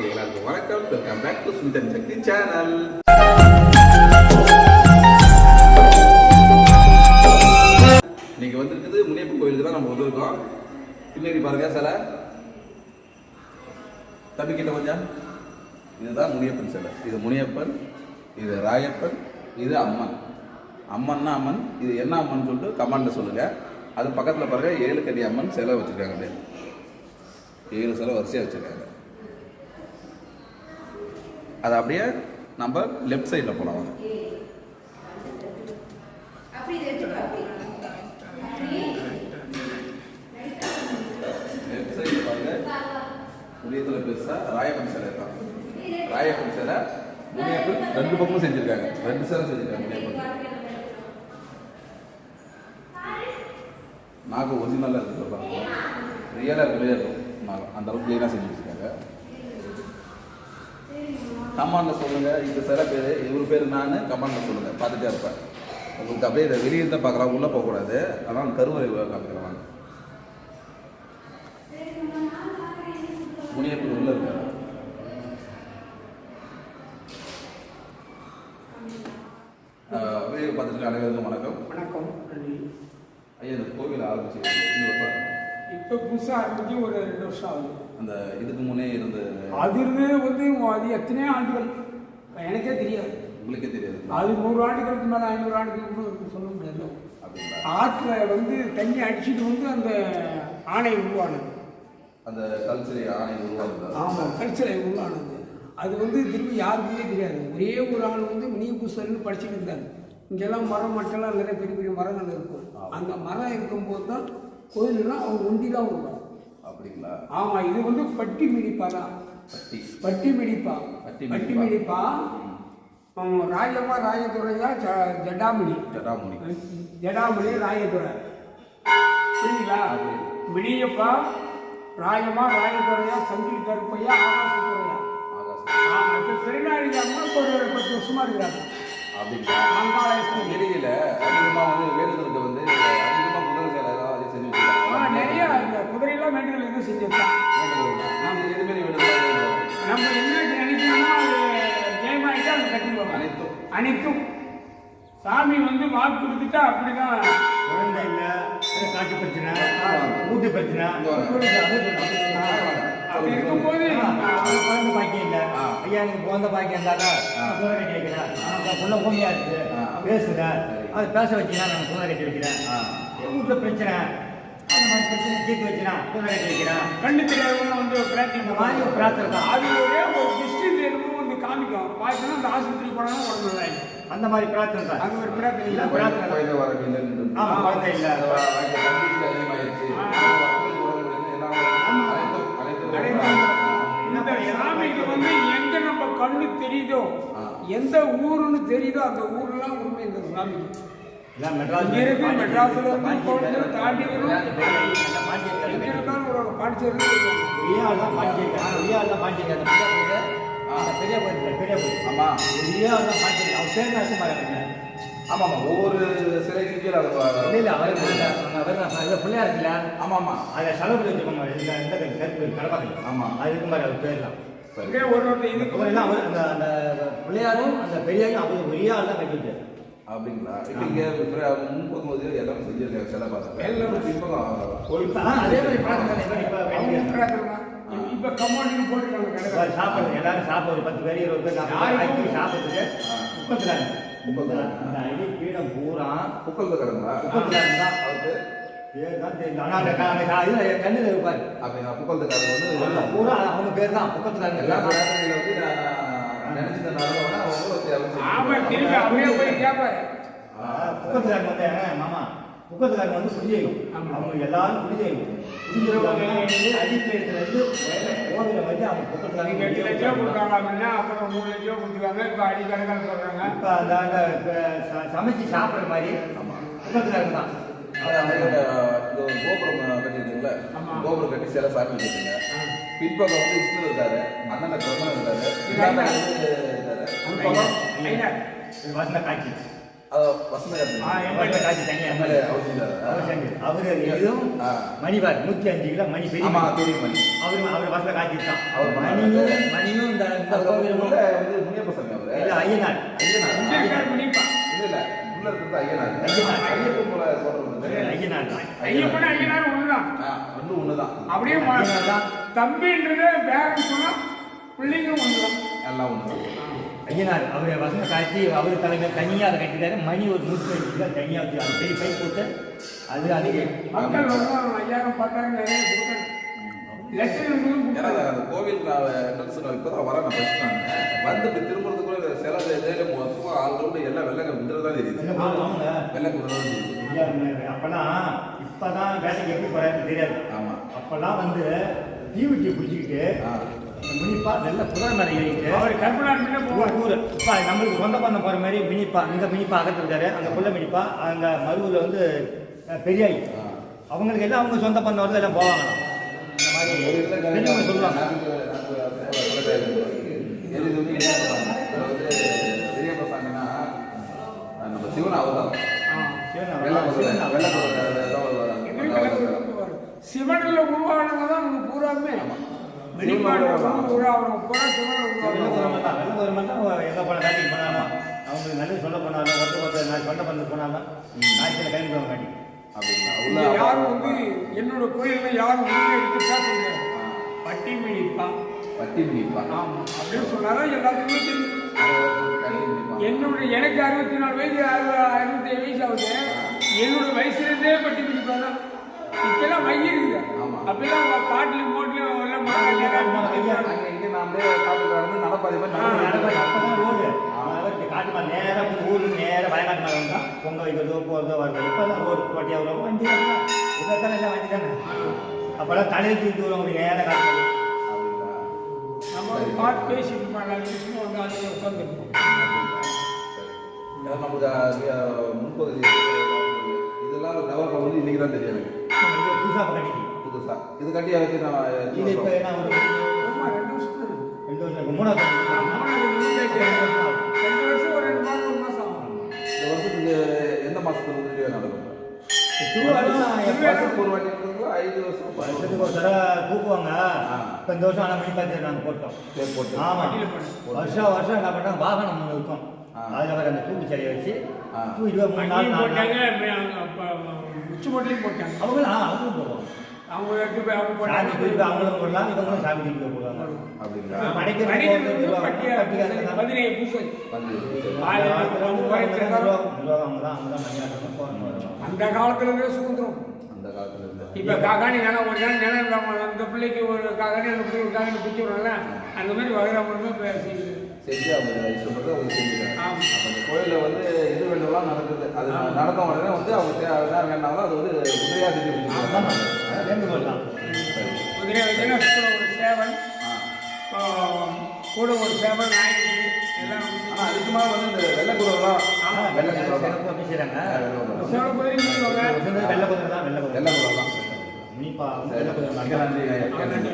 To Sundan Sakthi channel இன்னைக்கு வந்திருக்குது முனியப்பன் கோயிலுக்கு தான் நம்ம வந்திருக்கோம். பின்னாடி பாருங்க சிலை. தம்பி கிட்ட கொஞ்சம். இதுதான் முனியப்பன் சிலை. இது முனியப்பன் இது ராயப்பன் இது அம்மன். அம்மன்னா அம்மன் இது என்ன அம்மன் சொல்லிட்டு கமாண்ட சொல்லுங்க. அது பக்கத்தில் பாருங்க ஏழு கடி அம்மன் சிலை வச்சிருக்காங்க அப்படியே. ஏழு சிலை வரிசையாக வச்சிருக்காங்க. அது அப்படியே நம்ம லெஃப்ட் சைடில் போகலாம் வாங்க லெஃப்ட் சைடில் பாருங்க. முனியத்தில் பெருசாக ராயப்பன் சிலை இருக்காங்க ராயப்பன் சிலை முனியப்பன் ரெண்டு பக்கமும் செஞ்சுருக்காங்க. ரெண்டு சிலை செஞ்சுருக்காங்க முனியப்பன். நாக்கு ஒரிஜினலாக இருக்குது பாருங்க. ரியலாக இருக்கவே இருக்கும் நாகம் அந்த அளவுக்கு க்ளீனாக செஞ்சு வச்சுருக்காங்க கமாண்டில் சொல்லுங்கள் இந்த சில பேர் இவர் பேர் நான் கமாண்டில் சொல்லுங்கள் பார்த்துட்டே இருப்பேன். உங்களுக்கு அப்படியே இதை வெளியே தான் பார்க்குறாங்க உள்ளே போகக்கூடாது ஆனால் கருவறை காமிக்கிறேன் முனியப்பன் உள்ள இருக்காரு. வீடியோ பார்த்துட்டு அனைவருக்கும் வணக்கம். வணக்கம் ஐயா இந்த கோவில் ஆரம்பிச்சு இப்போ புதுசாக ஆரம்பிச்சு ஒரு ரெண்டு வருஷம் ஆகுது. அந்த இதுக்கு முன்னே இருந்த அது இருந்து வந்து அது எத்தனையோ ஆண்டுகள். எனக்கே தெரியாது. உங்களுக்கே தெரியாது. அது நூறு ஆண்டுகளுக்கு மேலே ஐநூறு ஆண்டுகளுக்கு சொல்ல முடியாது. ஆற்றுல வந்து தண்ணி அடிச்சிட்டு வந்து அந்த ஆணை உருவானது. அந்த கல்ச்சரி ஆணை உருவாக்குதா ஆமாம் கல்ச்சரை உருவானது. அது வந்து திரும்பி யாருக்குமே தெரியாது. ஒரே ஒரு ஆள் வந்து மினிபூசல்னு படிச்சுட்டு இருந்தாரு. இங்கெல்லாம் மரம் மட்டெல்லாம் நிறைய பெரிய பெரிய மரங்கள் இருக்கும். அந்த மரம் இருக்கும்போது தான் கோயிலெல்லாம் அவங்க ஒண்டி தான் வருவாங்க அப்படிங்களா ஆமா இது வந்து பட்டி மிடிப்பா தான். பட்டி. பட்டி மிடிப்பா பட்டி பட்டி மிடிப்பா. ராஜம்மா ராயதுரையா ஜ- ஜடாமணி. ஜடாமுனி ஜடாமணி ராயதுரை புரியுதா? மிடியப்பா ராயம்மா ராயதுரையா சங்கிலி கருப்பையா ஆகாசதுரையா. இப்போ திருநாளி அம்மா ஒரு பத்து வருஷமா இருக்கிறாங்க. அப்படிங்களா? அங்காளேஸ்வரி. வெளியில அதிகமா வந்து வேண்டுதலுக்கு வந்து இந்த குதிரையெல்லாம் வேண்டுதல் எதுவும் செஞ்சிருக்கான் வேண்டுதல் இது எது மாரி வேண்டுதல் நம்ம என்ன நினைக்கணுமோ அது ஜெயமாயிட்டா அது கட்டிடுவாங்க அனைத்தும். அனைத்தும். சாமி வந்து வாக்கு கொடுத்துட்டா அப்படிதான். குழந்தை இல்ல காட்டு பிரச்சனை வீட்டு பிரச்சனை. அப்படி இருக்கும்போது குழந்தை பாக்கியம் இல்ல. ஐயா எனக்கு குழந்தை பாக்கியம் இருந்தாக்கா. குழந்தை அந்த புள்ள பூமியா இருக்கு. சரி. அது பேச வச்சுனா நான் குழந்தை கட்டி வைக்கிறேன் வீட்டுல பிரச்சனை. பிரச்சனை தீர்த்து வைக்கிறேன் கண்ணு தெரியாதவங்க வந்து பிரார்த்தனை இந்த மாதிரி ஒரு பிரார்த்தனை தான். அது ஒரே ஒரு டிஸ்ட்ரிக்ட் என்னமோ வந்து காமிக்கும் பார்த்தோன்னா அந்த ஆஸ்பத்திரி போனாலும் உடம்பு நல்லாயிடும் அந்த மாதிரி பிரார்த்தனை தான் அது ஒரு பிரார்த்தனை இல்ல, இல்லை பிரார்த்தனை தான். குழந்தை வரக்கு இல்லைன்னு ஆமா குழந்தை இல்ல உடம்புல எல்லாம் சாமிக்கு வந்து எங்க நம்ம கண்ணு தெரியுதோ. எந்த ஊருன்னு தெரியுதோ அந்த ஊர்லாம் உண்மை இந்த சாமிக்கு இங்க இருக்கு, மெட்ராஸ்ல இருந்து கோயம்புத்தூர் தாண்டி. எங்க இருந்தாலும் ஒரு பாண்டிச்சேரி வருவாங்க. பெரிய ஆள்லாம் பாண்டிச்சேரி பெரிய ஆள்லாம் பாண்டிச்சேரி அந்த பெரிய கோயில் அந்த பெரிய கோயில் இல்ல, பெரிய கோயில். ஆமா. பெரிய ஆள்லாம் பாண்டிச்சேரி அவர் பேர் அர்த்தம் பாருங்க ஆமா ஆமா. ஒவ்வொரு சிலைக்கு கீழே அது இல்ல இல்ல அவர் அவர் பிள்ளையார் இருக்குல்ல? ஆமா ஆமா. அதை செலவு வச்சுக்கோங்க. இந்த இந்த கோயில், கருப்பு கோயில் கடப்பாக்கல் ஆமா. அது இருக்கும் பாரு அவர் பேர்லாம் ஒரு இதுக்கு அந்த அந்த பிள்ளையாரும் அந்த பெரியாரும் அவர் பெரிய ஆள் தான் கட்டிட்டு. அப்படிங்களா? இங்க வந்து எல்லாமே செஞ்சிருக்காங்க சிலை பார்த்துருக்கேன் எல்லாம் இப்ப அதே மாதிரி இப்ப தான். கம்மாண்டின்னு போட்டுருக்காங்க சாப்பிடுறது எல்லாரும் பத்து பேர் இருபது பேர் நாற்பது பேர் ஆக்கி சாப்பிட்டுட்டு முப்பத்துல முப்பத்துல. அந்த அடி பீடம் பூரா புக்கல் இருக்கிறாங்களா முப்பத்துல இருந்தா அவர் பேர் தான் தெரியும் ஆனா அந்த க- அந்த க- இதுல கண்ணுல இருப்பாரு வந்து. பூரா அவங்க பேர் தான். எல்லா வந்து நான் ஆமா திரும்பி அப்படியே போய் கேட்பாரு புக்கத்துக்காரங்க வந்து "ஏங்க, மாமா புக்கத்துக்காரங்க வந்து ஆமா. அவங்க எல்லாரும் அடிப்படையில இருந்து கோவில வந்து அவங்க நீங்க புக்கத்துக்காரங்க எட்டு லட்சம் கொடுத்தாங்க அப்படின்னா அப்புறம் மூணு லட்சம் கொடுத்துருக்காங்க இப்ப அடிக்கணக்கான சொல்றாங்க இப்ப அந்த சமைச்சு சாப்பிடுற மாதிரி புக்கத்துக்காரங்க தான் கோபுரம் கட்டிருக்கீங்களா. கோபுரம் கட்டி சில சாமி வச்சிருக்கீங்க பின்பக்கம் வந்து விஷ்ணு இருக்காரு அண்ணன் பிரம்மன் இருக்காரு வசந்த காட்சி வசந்த அவர் இதுவும் ஆ. மணிபார் நூத்தி அஞ்சு கிலோ மணி பெரிய ஆமா மணி. அவரு அவர் வசல காட்சி தான் அவர் மணியும் மணியும் இந்த முனியப்ப சாமி அவரு இல்ல ஐயனார் ஐயனார் மணிப்பா இல்ல இல்ல உள்ள இருக்கிறது ஐயனார் ஐயனார். ஐயப்பன் போல சொல்றது ஐயனார் தான் ஐயப்பன் ஐயனார் ஒண்ணுதான் ரெண்டும் ஒண்ணுதான் அப்படியே தம்பின்றது பேரன் சொன்னா பிள்ளைங்க ஒண்ணுதான் எல்லாம் ஒண்ணுதான் ஐயனார் அவர் வசந்த காட்சி அவர் தலைமையில் தனியாக அதை கட்டிட்டாரு. மணி ஒரு நூற்றி அஞ்சு கிலோ தனியாக வச்சு அவர் பெரிய பை போட்டு அது அதுக்கு மக்கள் வருவாங்க ஐயாயிரம் பத்தாயிரம் நிறைய ஏன்னா அந்த கோவில் நான் சொன்ன இப்பதான் வரேன் நான் வந்து இப்படி திரும்புறதுக்குள்ள சில இதில் மொத்தமாக ஆள் ரவுண்டு எல்லாம் வெள்ளை குதிரை தான் தெரியுது. என்ன பண்ணுவாங்க வெள்ளை குதிரை தான் வேலைக்கு எப்படி போறாருன்னு தெரியாது. ஆமா. அப்பெல்லாம் வந்து தீவெட்டியை பிடிச்சிக்கிட்டு மினிப்பா நல்ல புதர் மேலே ஏறிட்டு அவர் போவார். ஊர் இப்போ நம்மளுக்கு சொந்த பண்ண போகிற மாதிரி மினிப்பா இந்த மினிப்பா அகத்துருக்காரு அந்த புள்ள மினிப்பா அங்க மருவூரில் வந்து பெரியாய். அவங்களுக்கு எல்லாம் அவங்க சொந்த பண்ண வரல எல்லாம் போவாங்களாம் இந்த மாதிரி பெரியவங்க சொல்லுவாங்க. பெரியப்ப சாமின்னா நம்ம சிவன் அவதாரம். குதிரை. குதிரை சிவனில் உருவானவங்க தான் அவங்க பூராமே அவங்களுக்கு நல்லது சொல்ல போனாலும் ஒருத்தர் ஒருத்தர் நான் சொந்த பண்ண போனாலும் காட்சியில் கைது அப்படிங்களா? இங்க உள்ள யாரும் வந்து என்னோட கோயில்ல யாரும் எடுத்து பட்டி மிடிப்பா பட்டி மிதிப்பா. ஆமா அப்படின்னு சொன்னாதான் எல்லாத்துக்குமே தெரியும். என்னுடைய எனக்கு அறுபத்தி நாலு வயசு அறுபது அறுபத்தி ஏழு வயசு ஆகுது என்னோட வயசுல இருந்தே பட்டி மிடிப்பா தான் இப்பெல்லாம் மை இருக்குது ஆமா. அப்பெல்லாம் காட்டுல நான் அப்படியே காட்டுல நடந்து நடப்பாதை மாதிரி நடப்பாதை, அப்பதான் ரோடு. அவருக்கு காட்டு மரம் நேரா போய் ஊருக்கு நேரா வயநாட்டு மரம் வந்தா பொங்க வைக்கிறதோ போறதோ வருதோ. இப்பதான் ரோடு போட்டியா வரும் வண்டி எல்லாம் தானே அப்பெல்லாம் தலையில் தூக்கி வருவாங்க காட்டு? நம்ம நமக்கு அஹ், முன்பகுதி இதெல்லாம் டெவலப் வந்து இன்னைக்கு தான் தெரியும் எனக்கு. இது புதுசா இப்ப கட்டிக்கு. புதுசா. இது கட்டி அதுக்கு நான் இது இப்ப என்ன இருக்கு. மூணாவது ரெண்டு வருஷம் ஒரு ரெண்டு மாதம் ஒரு மாதம் ஆகும். இந்த வருஷத்துக்கு எந்த மாசத்துல வந்து நடக்கும்? வருஷத்துக்கு ஒரு வாட்டி ஐந்து வருஷம் பத்து வருஷத்துக்கு ஒரு தடவை தூக்குவாங்க. இப்ப இந்த வருஷம் ஆனால் மணி பார்த்து நாங்கள் போட்டோம். பேர் போட்டு ஆமா. வண்டியில போனோம். வருஷம் வருஷம் என்ன பண்றாங்க வாகனம் இருக்கும் ஆ. அதுல வர அந்த தூக்கு சிலையை வச்சு ஆ. தூக்கிட்டு போய் மூணு நாள் நாலு நாள். போட்டாங்க மே- அங்க அப்ப உச்சி மொட்டையும் போட்டாங்க. அவங்களும் ஆ அவங்களும் போடுவாங்க அவங்க எடுத்து போய் அவங்க சாமி போய் அவங்களும் போடலாம் இவங்களும் சாமி போய் போடுவாங்க அப்படிங்களா. பதினேழு பூசை. வந்து ஆளு அவங்க குறைக்கிறது தான். நிர்வாகம். நிர்வாகம் அவங்க தான் அவங்க தான் மணியாட்டம் போகணும். வருவாங்க. அந்த காலத்துல இருந்தே சுதந்திரம். அந்த காலத்துல இருந்து இப்ப காகாணி நிலம் ஒரு நாள் நிலம் அந்த பிள்ளைக்கு ஒரு காகாணி அந்த பிள்ளைக்கு காகாணி பிடிச்சி விடுறோம்ல அந்த மாதிரி வகைரா பேசி செஞ்சு அவங்க இஷ்டப்பட்டு அவங்க. அப்ப அந்த கோயில்ல வந்து எது வேண்டும்லாம் நடக்குது. அது நடந்த உடனே வந்து அவங்க தே- என்ன வேணாலும் அது வந்து உதவியா செஞ்சு. வேண்டுகோள் தான். ஆ, கூட ஒரு சேவல் நாய்க்கு எல்லாம் ஆனா அதிகமா வந்து இந்த வெள்ளை குதிரைலாம் ஆமா, வெள்ளை குதிரை சிறப்பு குதிரை வெள்ளை குதிரை தான். வெள்ளை குதிரை வெள்ளை குதிரை தான். சரி. வெள்ளை குதிரை நன்றி.